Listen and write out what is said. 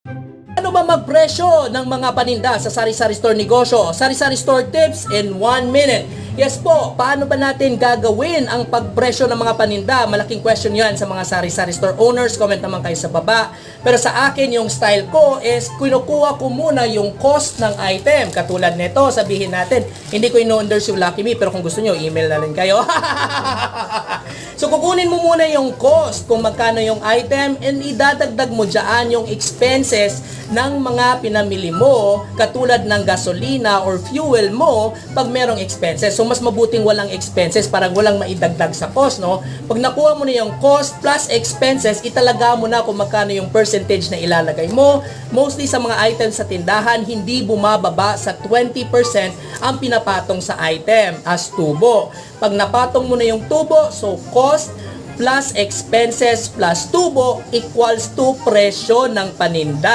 Ano ba magpresyo ng mga paninda sa sari-sari store negosyo? Sari-sari store tips in 1 minute. Yes po, paano ba natin gagawin ang pagpresyo ng mga paninda? Malaking question yan sa mga sari-sari store owners. Comment naman kayo sa baba. Pero sa akin, yung style ko is kinukuha ko muna yung cost ng item. Katulad nito, sabihin natin, hindi ko ino-endorse yung Lucky Me, pero kung gusto nyo, email na rin kayo. So kukunin mo muna yung cost kung magkano yung item and idadagdag mo dyan yung expenses ng mga pinamili mo katulad ng gasolina or fuel mo pag merong expenses. So mas mabuting walang expenses para walang maidagdag sa cost, no? Pag nakuha mo na yung cost plus expenses, italaga mo na kung magkano yung percentage na ilalagay mo. Mostly sa mga items sa tindahan, hindi bumababa sa 20% ang pinapatong sa item as tubo. Pag napatong mo na yung tubo, so cost plus expenses plus tubo equals to presyo ng paninda.